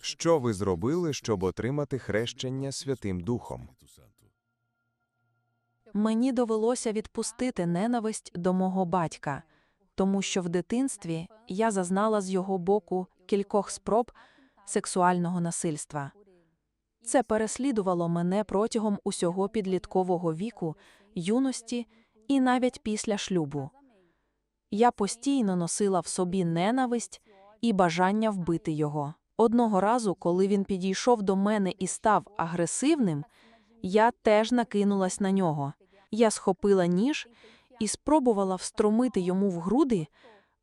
Що ви зробили, щоб отримати хрещення Святим Духом? Мені довелося відпустити ненависть до мого батька, тому що в дитинстві я зазнала з його боку кількох спроб сексуального насильства. Це переслідувало мене протягом усього підліткового віку, юності і навіть після шлюбу. Я постійно носила в собі ненависть і бажання вбити його. Одного разу, коли він підійшов до мене і став агресивним, я теж накинулась на нього. Я схопила ніж і спробувала встромити йому в груди,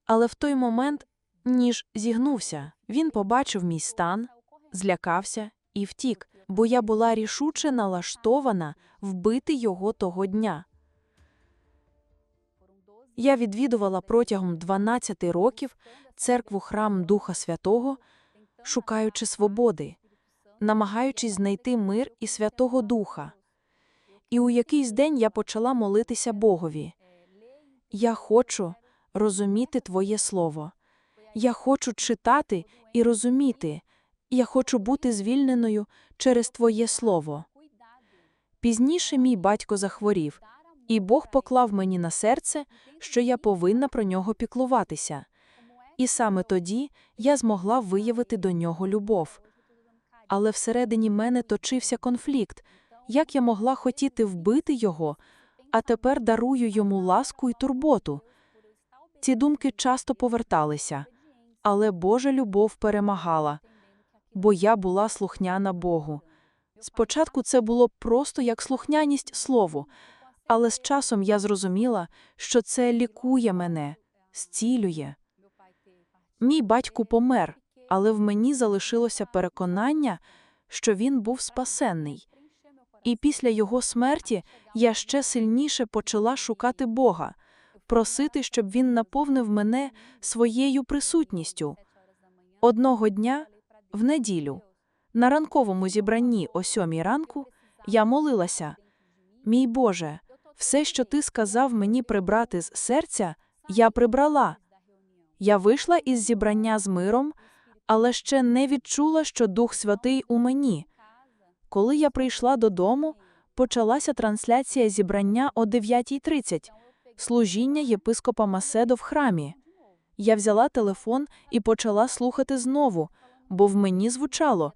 але в той момент ніж зігнувся. Він побачив мій стан, злякався і втік, бо я була рішуче налаштована вбити його того дня. Я відвідувала протягом 12 років церкву храм Духа Святого, шукаючи свободи, намагаючись знайти мир і Святого Духа. І у якийсь день я почала молитися Богові. Я хочу розуміти Твоє Слово. Я хочу читати і розуміти. Я хочу бути звільненою через Твоє Слово. Пізніше мій батько захворів, і Бог поклав мені на серце, що я повинна про нього піклуватися. І саме тоді я змогла виявити до нього любов. Але всередині мене точився конфлікт. Як я могла хотіти вбити його, а тепер дарую йому ласку і турботу? Ці думки часто поверталися, але Божа любов перемагала, бо я була слухняна Богу. Спочатку це було просто як слухняність слову, але з часом я зрозуміла, що це лікує мене, зцілює. Мій батько помер, але в мені залишилося переконання, що він був спасенний. І після його смерті я ще сильніше почала шукати Бога, просити, щоб він наповнив мене своєю присутністю. Одного дня, в неділю, на ранковому зібранні о сьомій ранку, я молилася: Мій Боже, все, що ти сказав мені прибрати з серця, я прибрала. Я вийшла із зібрання з миром, але ще не відчула, що Дух Святий у мені. Коли я прийшла додому, почалася трансляція зібрання о 9.30, служіння єпископа Маседо в храмі. Я взяла телефон і почала слухати знову, бо в мені звучало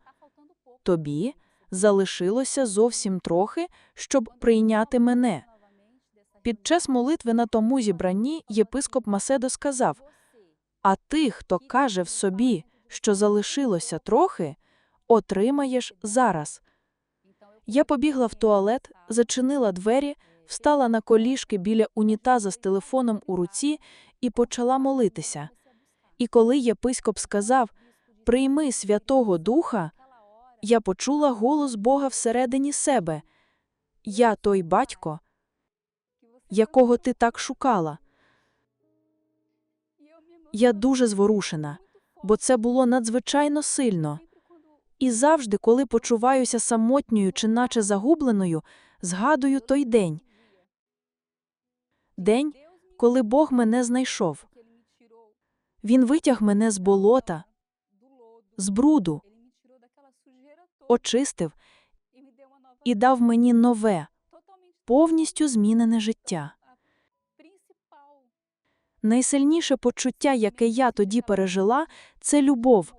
Тобі залишилося зовсім трохи, щоб прийняти мене. Під час молитви на тому зібранні єпископ Маседо сказав А ти, хто каже в собі, що залишилося трохи, отримаєш зараз. Я побігла в туалет, зачинила двері, встала на колішки біля унітаза з телефоном у руці і почала молитися. І коли єпископ сказав Прийми Святого Духа, я почула голос Бога всередині себе Я той батько, якого ти так шукала. Я дуже зворушена, бо це було надзвичайно сильно. І завжди, коли почуваюся самотньою чи наче загубленою, згадую той день. День, коли Бог мене знайшов. Він витяг мене з болота, з бруду, очистив і дав мені нове, повністю змінене життя. Найсильніше почуття, яке я тоді пережила, це любов,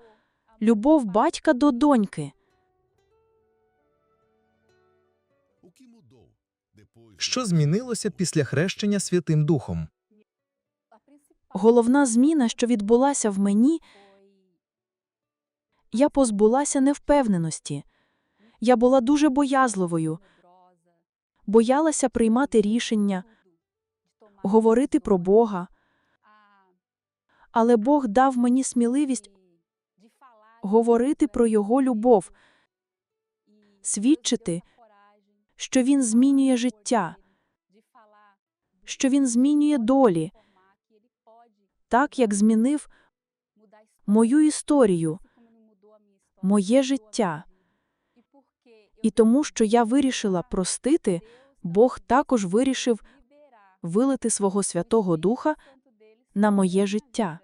любов батька до доньки. Що змінилося після хрещення Святим Духом? Головна зміна, що відбулася в мені, я позбулася невпевненості. Я була дуже боязливою, боялася приймати рішення, говорити про Бога. Але Бог дав мені сміливість говорити про Його любов, свідчити, що Він змінює життя, що Він змінює долі, так як змінив мою історію, моє життя. І тому, що я вирішила простити, Бог також вирішив вилити свого Святого Духа на моє життя.